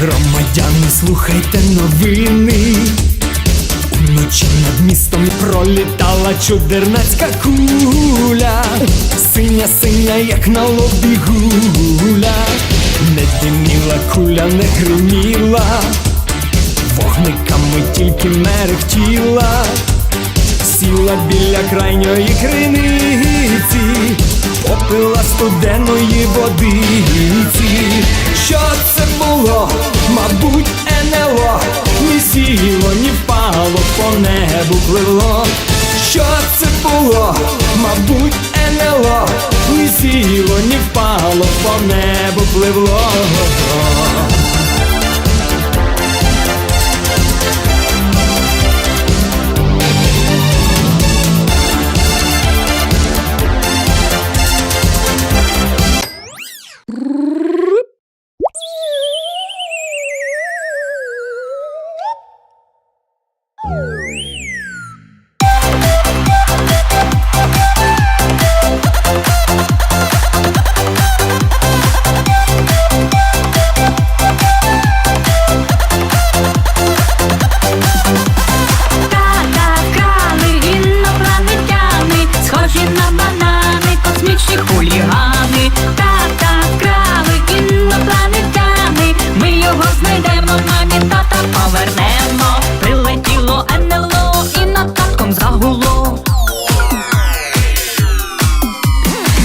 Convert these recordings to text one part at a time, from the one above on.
Громадяни, слухайте новини. Уночі над містом пролітала чудернацька куля, синя, синя, як на лобі гуля, не диміла куля, не гриміла, вогниками тільки мерехтіла, сіла біля крайньої криниці, попила студеної водиці. Впало, по небу пливло. Тата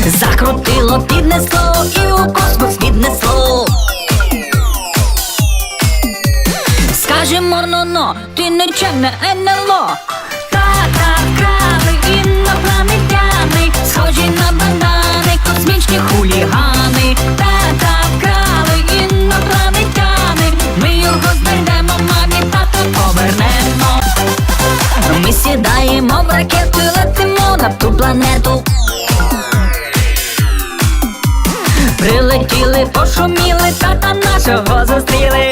Закрутило, піднесло і у космос віднесло. Скажемо но-но, ти нечемне НЛО Тата інопланетяни, схожі на банани, космічні хулігани. Тата ми його знайдемо, мамі тата повернемо. Ми сідаємо в ракету і летимо на ту планету. Прилетіли, пошуміли, тата нашого зустріли.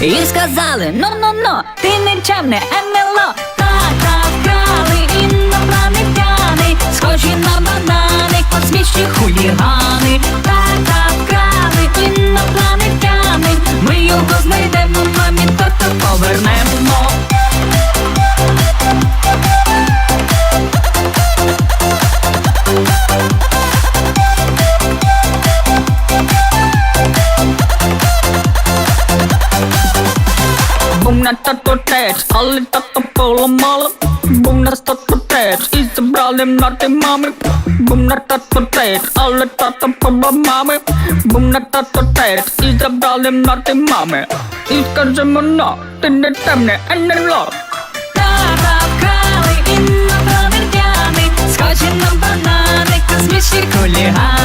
І сказали, ну ну ну, ти нечемне НЛО Тата вкрали інопланетяни, схожі на банани, космічні хулігани. Тата вкрали інопланетяни, ми його знайдемо, тату тець, і забрали нати мами. Бум на тату тець, але тато поламали. Бум на тату тець, і забрали нати мами. І скажемо на, ти не темне, а не ло. Тата вкрали інопланетяни, схожі на банани, космічні хулігани.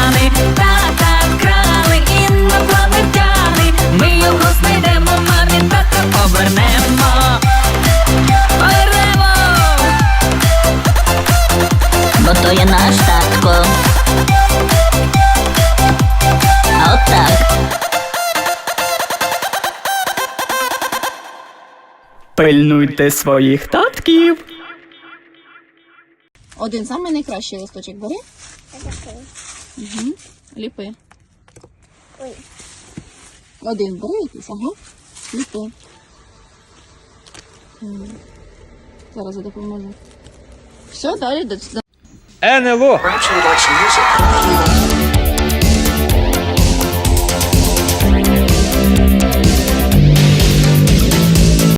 Пильнуйте своїх татків. Один самий найкращий листочок бери. Угу. Ліпи. Один бери якийсь, ага. Ліпи. Зараз я допоможу. Все, далі до НЛО